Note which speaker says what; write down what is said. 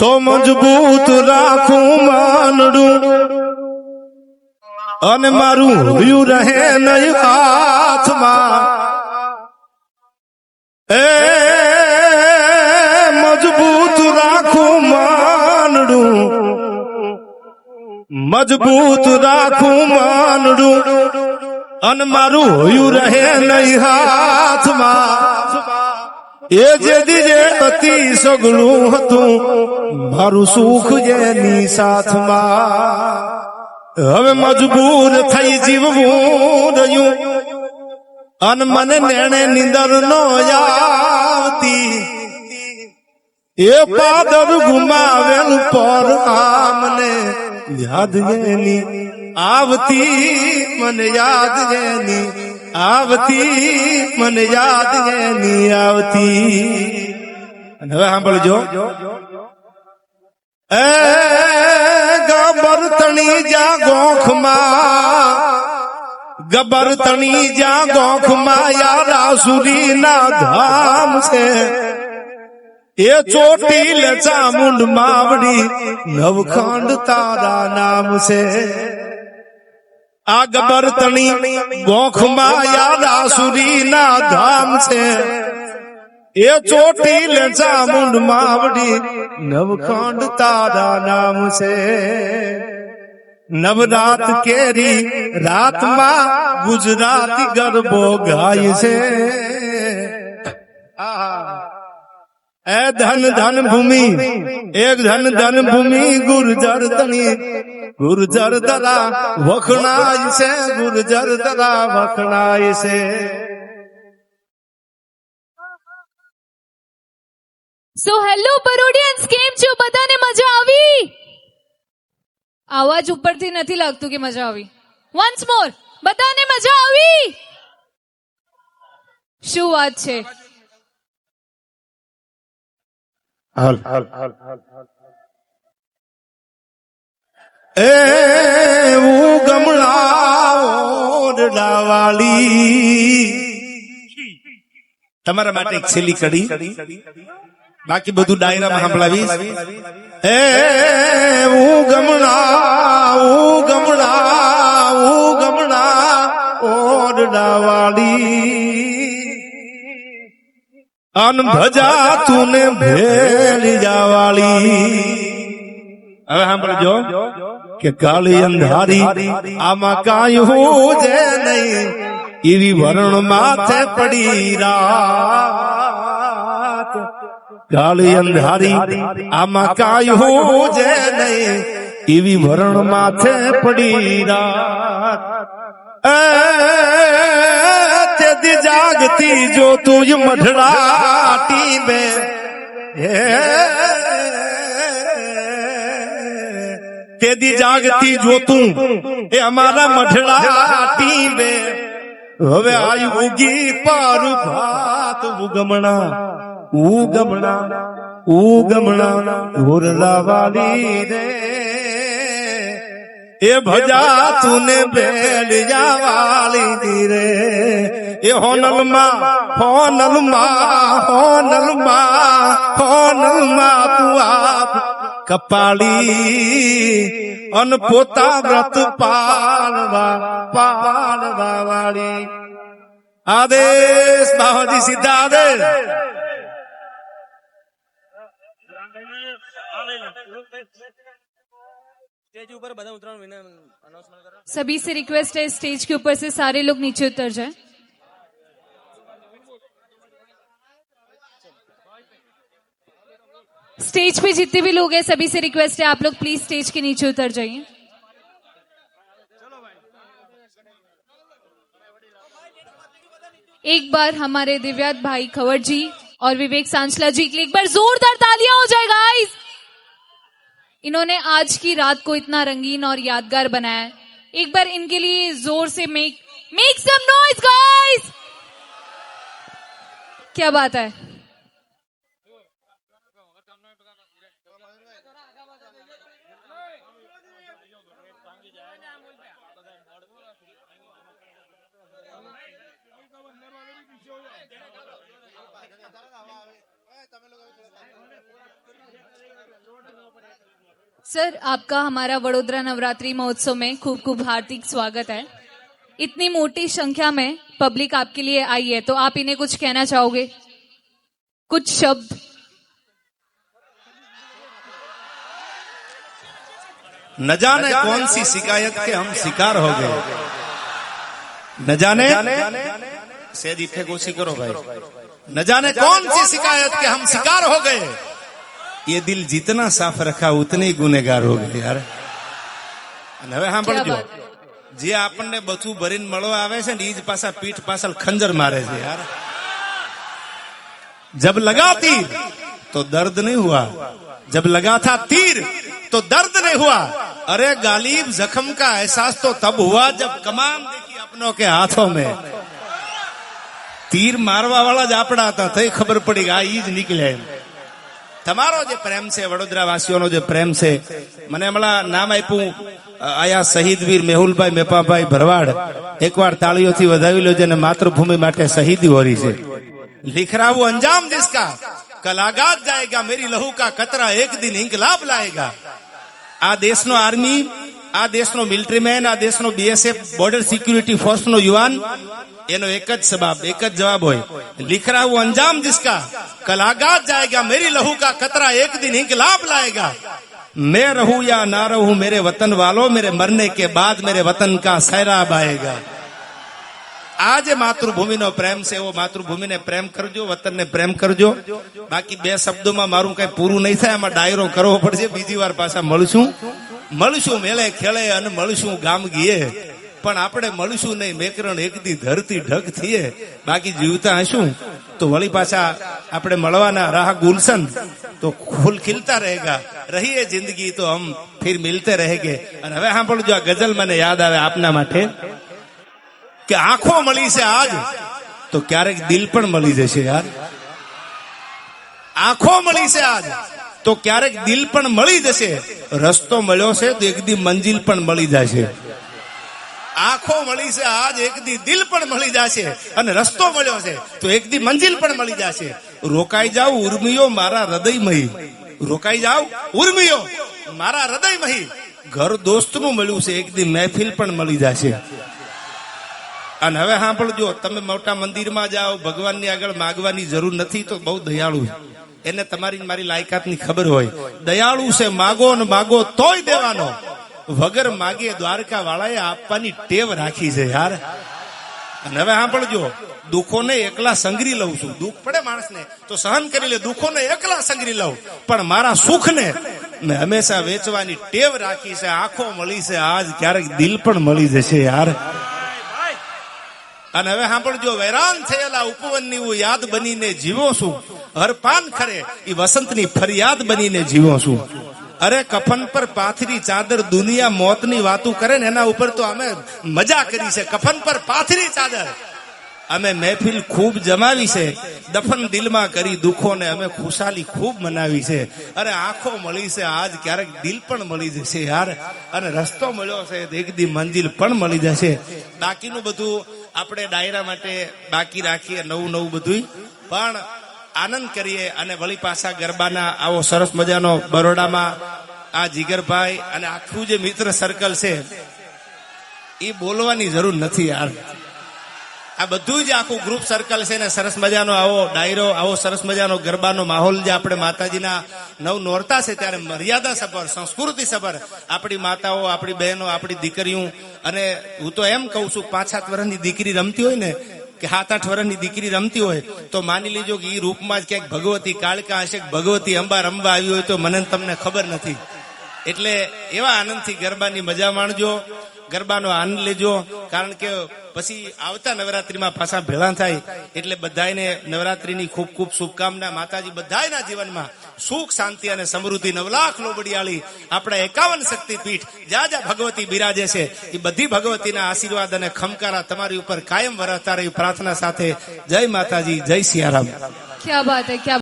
Speaker 1: તો મજબૂત રાખું માનડું. અને મારું હૃદય રહે નહીં હાથમાં. એ મજબૂત રાખું માનડું. મજબૂત રાખું માનડું. અને મારું હોયું રહે નહીં હાથમાં. એ જે દીજે અતિ સગળું હતું, મારું સુખ જેની સાથમાં. હવે મજબૂર થઈ જીવવું રહ્યું. અન મને નેણે નિંદર નો આવતી. એ પાદર ગુમાવેલ પર આમને યાદ એની આવતી મને યાદ એની આવતી, મને યાદ એની આવતી. અને હવે સાંભળજો. એ ગબર તણી જા ગોખમાં, ગબર તણી જા ગોખમાં યારા સુરી ના ધામ છે. એ ચોટી લે ચામુંડ માવડી નવખંડ તારા નામ છે. આ ગબર તણી ગોખમાં યાદ આસુરી ના ધામ છે. એ ચોટીલ ચામુંડ માવડી નવખંડ તારા નામ છે. નવરાત કેરી રાતમાં ગુજરાતી ગરબો ગાય છે. એ ધન ધન ભૂમિ એક ધન ધન ભૂમિ ગુર્જર તણી ગુર્જર દરા વખણાય છે ગુર્જર દરા વખણાય છે.
Speaker 2: સો હેલો બરોડિયન્સ કેમ છો? બધાને મજા આવી? અવાજ ઉપરથી નથી લાગતું કે મજા આવી. વન્સ મોર બધાને મજા આવી? શું વાત છે?
Speaker 1: હાલ. એ હું ગમણાવાળી તમારા માટે એક છેલ્લી કડી. બાકી બધું ડાયરામાં સાંભળાવી એ હું ગમણા હું ગમણા હું ગમણા ઓરડાવાળી અન ભજા તુને ભેલિયા વાળી હવે સાંભળજો. કે કાળી અંધારી આમાં કાંઈ હું જે નહીં. એવી વરણ માથે પડી રાત. કાળી અંધારી આમાં કાંઈ હું જે નહીં. એવી વરણ માથે પડી રાત. તેથી જાગતી જો તું મઢડાટી બે તેદી જાગતી જોતું. એ અમારા મઠડા ટીમે હવે આયુ ઉગી પર ભાત ઉગમણા. ઉગમણા ઉગમણા ઘોરલા વાલી રે. એ ભજા તુને બેલિયા વાલી દી રે. એ હોનલમાં હોનલમાં હોનલમાં હોનલમાં તું આપ કપાળી અન પોતા વ્રત પાળવા પાળવા વાળી આદેશ બાવાજી સીધા આદેશ
Speaker 3: स्टेज ऊपर बदा उतराण विनय अनाउंसमेंट करा
Speaker 2: सभी से रिक्वेस्ट है स्टेज के ऊपर से सारे लोग नीचे उतर जाएं स्टेज पे जितने भी लोग हैं, सभी से रिक्वेस्ट है, आप लोग प्लीज़ स्टेज के नीचे उतर जाइए। एक बार हमारे दिव्यात भाई खवर जी और विवेक सांचला जी के लिए एक बार जोरदार तालियाँ हो जाए गाइस इन्होंने आज की रात को इतना रंगीन और यादगार बनाया। एक बार इनके लिए ज़ोर से make make some noise guys क्या बात है? सर, आपका हमारा वडोदरा नवरात्रि महोत्सव में खूब खूब हार्दिक स्वागत है। इतनी मोटी संख्या में पब्लिक आपके लिए आई है तो आप इन्हें कुछ कहना चाहोगे? कुछ शब्द?
Speaker 1: न जाने कौन सी शिकायत के हम शिकार हो गए। न जाने? सेदी फेगोशी करो भाई। न जाने कौन सी शिकायत के हम शिकार हो गए। ये दिल जितना साफ़ रखा उतने ही गुनेगार हो गए
Speaker 2: यार।
Speaker 1: हवे हाँ पड़ गयो जे आपने बचू भरीन मळो ईज पासा पीठ पासल खंजर मारे छे यार। जब लगा तीर तो दर्द नहीं हुआ। जब लगा था तीर तो दर्द नहीं हुआ। अरे गालिब जख्म का एहसास तो तब हुआ जब कमान देखी अपनों के हाथों में। तीर मारवा वाला जापड़ा था खबर पड़ेगा ईज निकले। તમારો જે પ્રેમ છે વડોદરા વાસીઓનો જે પ્રેમ છે, મને હમણાં નામ આપ્યું આયા શહીદ વીર મેહુલભાઈ મેપાભાઈ ભરવાડ. એકવાર તાળીઓથી વધાવી લો જેને માતૃભૂમિ માટે શહીદ હોરી છે. લીખરાવું અંજામ જિસકા કલાગાત જાયગા, મેરી લહુ કા કતરા, એક દિન ઇન્કલાબ લાયગા. આ દેશનો આર્મી આ દેશનો મિલિટરી મેન આ દેશનો બીએસએફ બોર્ડર સિક્યુરિટી ફોર્સનો યુવાન એનો એક જ જવાબ એક જ જવાબ હોય लिख रहा वो अंजाम जिसका कल आगाज जाएगा मेरी लहू का कतरा एक दिन इंकलाब लाएगा मैं रहूं या ना रहूं मेरे वतन वालों मेरे मरने के बाद मेरे वतन का सैराब आएगा આ જે માતૃભૂમિનો પ્રેમ છે એવો માતૃભૂમિને પ્રેમ કરજો વતનને પ્રેમ કરજો બાકી બે શબ્દોમાં મારું કઈ પૂરું નહીં થાય આમાં ડાયરો કરવો પડશે બીજી વાર પાછા મળશું મળશું મેળે ખેલે અને મળશું ગામ ગીએ. પણ આપણે મળશું નહીં, મેકરણ એકદી ધરતી ઢગ થઈએ બાકી જીવતા હશું. તો વળી પાછા આપણે મળવાના રાહ ગુલશન. તો ફૂલ ખીલતા રહેગા. રહીએ જિંદગી તો હમ ફિર મિલતે રહેગે. અને હવે સાંભળજો, આ ગઝલ મને યાદ આવે આપના માટે. કે આંખો મળી છે આજ. તો ક્યારેક દિલ પણ મળી જશે યાર. આંખો મળી છે આજ. તો ક્યારેક દિલ પણ મળી જશે. રસ્તો મળ્યો છે તો એક દી મંજિલ પણ મળી જશે. આંખો મળી છે આજ એક દી દિલ પણ મળી જશે અને રસ્તો મળ્યો છે તો એક દી મંજિલ પણ મળી જશે. રોકાઈ જાવ ઉર્મિયો મારા હૃદયમય. રોકાઈ જાવ ઉર્મિયો મારા હૃદયમય. ઘર દોસ્તનું મળ્યું છે, એક દી મહેફિલ પણ મળી જશે. અને હવે સાંભળજો, તમે મોટા મંદિરમાં જાઓ, ભગવાનની આગળ માગવાની જરૂર નથી, તો બહુ દયાળુ. એને તમારી મારી મારી લાયકાતની ખબર હોય. દયાળુ છે, માગો ને માગો તોય દેવાનો. વગર માગે દ્વારકા વાળાએ આપવાની ટેવ રાખી છે યાર. અને હવે સાંભળજો, દુઃખોને એકલા સંગરી લઉં છું. દુઃખ પડે માણસને. તો સહન કરી લે, દુઃખોને એકલા સંગરી લઉં. પણ મારા સુખને મેં હંમેશા વેચવાની ટેવ રાખી છે. આંખો મળી છે, આજ ક્યારેક દિલ પણ મળી જશે યાર. અને હવે સાંભળજો, વેરાન થયેલા ઉપવનની હું યાદ બનીને જીવો છું. હરપાન ખરે એ વસંતની ફરિયાદ બનીને જીવો છું. અરે કફન પર પાથરી ચાદર, દુનિયા મોતની વાતું કરે ને એના ઉપર તો અમે મજા કરી છે. કફન પર પાથરી ચાદર. અમે મહેફિલ ખૂબ જમાવી છે. દફન દિલમાં કરી દુઃખોને અમે ખુશાલી ખૂબ મનાવી છે. અરે આંખો મળી છે, આજ ક્યારેક દિલ પણ મળી જશે યાર. અને રસ્તો મળ્યો છે, એક દી મંજિલ પણ મળી જશે. બાકીનું બધું આપણે ડાયરા માટે બાકી રાખીએ, નવું નવું બધું પણ આનંદ કરીએ અને વળી પાછા ગરબાના આવો સરસ મજાનો બરોડામાં આ જીગરભાઈ અને આખું જે મિત્ર સર્કલ છે, એ બોલવાની જરૂર નથી યાર. આ બધું જ આખું ગ્રુપ સર્કલ છે ને સરસ મજાનો આવો ડાયરો, આવો સરસ મજાનો ગરબાનો માહોલ જે આપણે માતાજીના નવ નોરતા છે ત્યારે મર્યાદા સભર, સંસ્કૃતિ સભર, આપણી માતાઓ, આપણી બહેનો, આપણી દીકરીઓ અને હું તો એમ કહું છું, પાંચ સાત વર્ષની દીકરી રમતી હોય ને કે સાત આઠ વર્ષની દીકરી રમતી હોય, તો માની લીજો કે એ રૂપમાં જ ક્યાંક ભગવતી, કાળકા હશે ભગવતી, અંબા રમવા આવી હોય તો મને તમને ખબર નથી. એટલે એવા આનંદથી ગરબાની મજા માણજો, ગરબાનો આનંદ લેજો, કારણ કે પછી આવતા નવરાત્રીમાં પાછા ભેળા થાય એટલે બધાને નવરાત્રીની ખૂબ ખૂબ શુભકામના. માતાજી બધાના જીવનમાં સુખ, શાંતિ અને સમૃદ્ધિ. નવલાખ લોબડિયાળી આપણા એકાવન શક્તિપીઠ જ્યાં જ્યાં ભગવતી બિરાજે છે, એ બધી ભગવતીના આશીર્વાદ અને ખમકારા તમારી ઉપર કાયમ વરસતા રહી પ્રાર્થના સાથે. જય માતાજી, જય સિયારામ.
Speaker 2: ક્યાં વાત ક્યાં